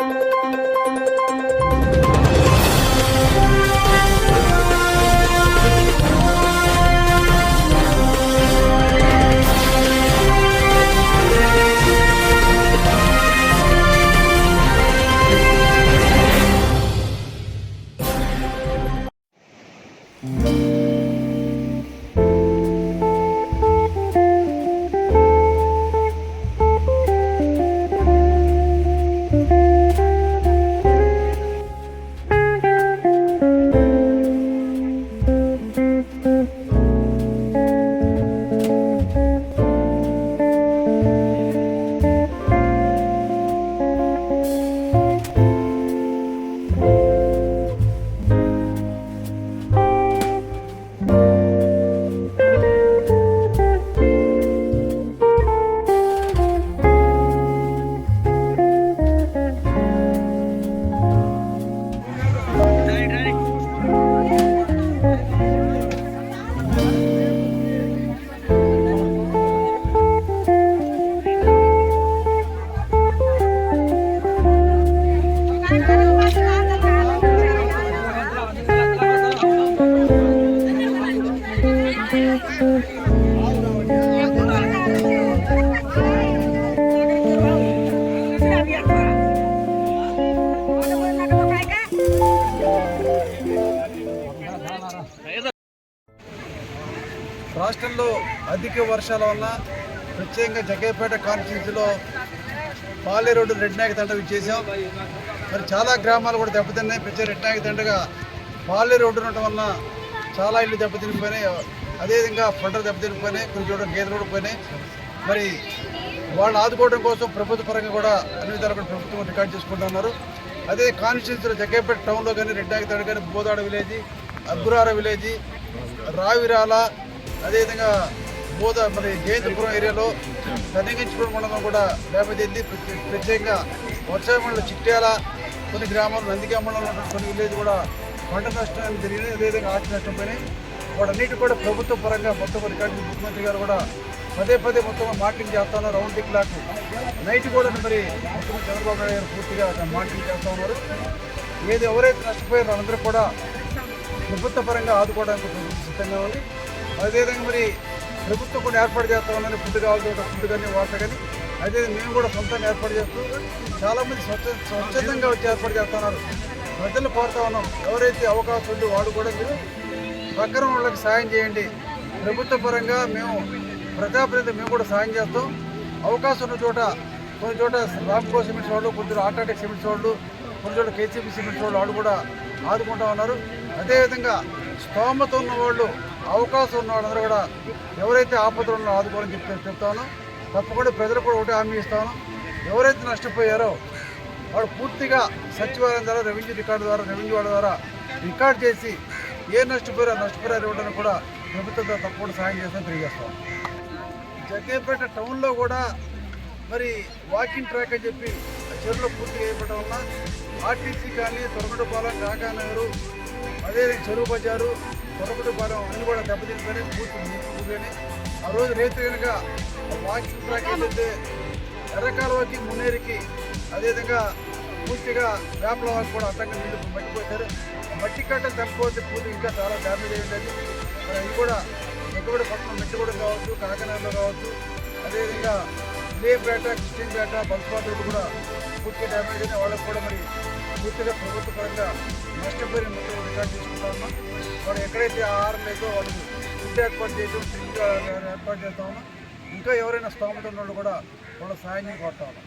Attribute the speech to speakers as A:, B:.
A: thank you. రాష్ట్రంలో అధిక వర్షాల వల్ల ప్రత్యేకంగా జగ్గేపేట కాన్స్టిట్యూన్సీలో పాలే రోడ్డు రెడ్నాయక నాయక చేసాం మరి చాలా గ్రామాలు కూడా దెబ్బతిన్నాయి. ప్రత్యేక రెడ్నాయక తండగా పాలే రోడ్డు ఉండటం వల్ల చాలా ఇళ్ళు దెబ్బతినిపోయినాయి. అదేవిధంగా పంటలు దెబ్బతినిపోయినాయి. కొన్ని చోట్ల గేదెలు కూడా పోయినాయి. మరి వాళ్ళు ఆదుకోవడం కోసం ప్రభుత్వ పరంగా కూడా అన్ని విధాలు కూడా ప్రభుత్వం రికార్డ్ చేసుకుంటున్నారు అదే కాన్స్టిట్యూన్సీలో జగ్గేపేట టౌన్లో కానీ రెడ్ నాయక కానీ బోదాడ విలేజ్ అగ్గురార విలేజ్ రావిరాల అదేవిధంగా బోధ మరి జయంతిపురం ఏరియాలో కన్నిగించుకోవడం మండలం కూడా దెబ్బతింది ప్రత్యేకంగా వర్షామండలం చిట్యాల కొన్ని గ్రామాలు నందిగా మండలంలో కొన్ని విలేజ్ కూడా పంట నష్టం జరిగింది. అదేవిధంగా ఆస్తి నష్టం పైన వాటన్నిటి కూడా ప్రభుత్వ పరంగా మొత్తం రికార్డు ముఖ్యమంత్రి గారు కూడా పదే పదే మొత్తం మానిటరింగ్ చేస్తాను రౌండ్ ది క్లాక్ నైట్ కూడా మరి ముఖ్యమంత్రి చంద్రబాబు నాయుడు గారు పూర్తిగా మార్టింగ్ చేస్తూ ఉన్నారు. ఏది ఎవరైతే నష్టపోయారో అందరూ కూడా ప్రభుత్వ పరంగా ఆదుకోవడానికి ప్రభుత్వం సిద్ధంగా ఉంది. అదేవిధంగా మరి ప్రభుత్వం కూడా ఏర్పాటు చేస్తా ఉందని ఫుడ్ కావాల్సి ఫుడ్ కానీ వాటర్ కానీ అదే మేము కూడా సొంతంగా ఏర్పాటు చేస్తూ చాలామంది స్వచ్ఛ స్వచ్ఛందంగా వచ్చి ఏర్పాటు చేస్తున్నారు. ప్రజలు కోరుతా ఉన్నాం. ఎవరైతే అవకాశం ఉండి వాడు కూడా మీరు పక్కన వాళ్ళకి సాయం చేయండి. ప్రభుత్వ పరంగా మేము ప్రజాప్రతినిధి మేము కూడా సాయం చేస్తాం. అవకాశం ఉన్న చోట కొన్ని చోట రామ్కో సిమెంట్స్ వాళ్ళు కొన్ని చోట ఆటాటెక్ సిమెంట్స్ వాళ్ళు కొన్ని చోట కేసీపీ సిమెంట్స్ వాళ్ళు వాళ్ళు కూడా ఆదుకుంటా ఉన్నారు. అదేవిధంగా స్తోమత ఉన్న వాళ్ళు అవకాశం ఉన్నవాళ్ళందరూ కూడా ఎవరైతే ఆపదలు ఉన్నారో ఆదుకోవాలని చెప్పి చెప్తాను. తప్పకుండా ప్రజలు కూడా ఒకటే హామీ ఇస్తాను. ఎవరైతే నష్టపోయారో వాడు పూర్తిగా సచివాలయం ద్వారా రెవెన్యూ రికార్డు ద్వారా రెవెన్యూ వాళ్ళ ద్వారా రికార్డ్ చేసి ఏ నష్టపోయారో నష్టపోయారు నష్టపరిహారం ఇవ్వడానికి కూడా ప్రభుత్వం తప్పకుండా సాయం చేస్తామని తెలియజేస్తాం జగ్గేపేట టౌన్లో కూడా మరి వాకింగ్ ట్రాక్ అని చెప్పి చెరువులో పూర్తి చేయబడటం వల్ల ఆర్టీసీ కానీ తొరగడుపాలెం కాకానగరు అదే చెరువు బజారు తొరగడుపాలెం అన్ని కూడా దెబ్బతింటున్నాయి పూర్తి మునిగిపోయినాయి ఆ రోజు రైతు కనుక వాకింగ్ ట్రాక్ ఏంటంటే ఎర్రకాలువకి మున్నేరికి అదేవిధంగా పూర్తిగా వేపల వాకు కూడా అడ్డంగా నీళ్ళు మట్టిపోతారు మట్టి కట్టలు తప్పిపోతే పూర్తి ఇంకా చాలా డ్యామేజ్ అయ్యింది మరి అవి కూడా ఎక్కడ పట్టణం మెట్టుగూడెం కావచ్చు కాకినాడలో కావచ్చు అదేవిధంగా ఇదేపేట కృష్ణపేట బల్స్పాట కూడా పూర్తిగా డ్యామేజ్ అయిన వాళ్ళకి కూడా మరి పూర్తిగా ప్రభుత్వ పరంగా నష్టపోయిన మొత్తం రికార్డ్ చేసుకుంటా ఉన్నాం. వాళ్ళు ఎక్కడైతే ఆహారం లేదో వాళ్ళు ఫుడ్ ఏర్పాటు చేయడం డ్రింక్ ఏర్పాటు చేస్తా ఉన్నాం. ఇంకా ఎవరైనా స్తోమత ఉన్న వాళ్ళు కూడా వాళ్ళ సాయం కోరుతా ఉన్నాం.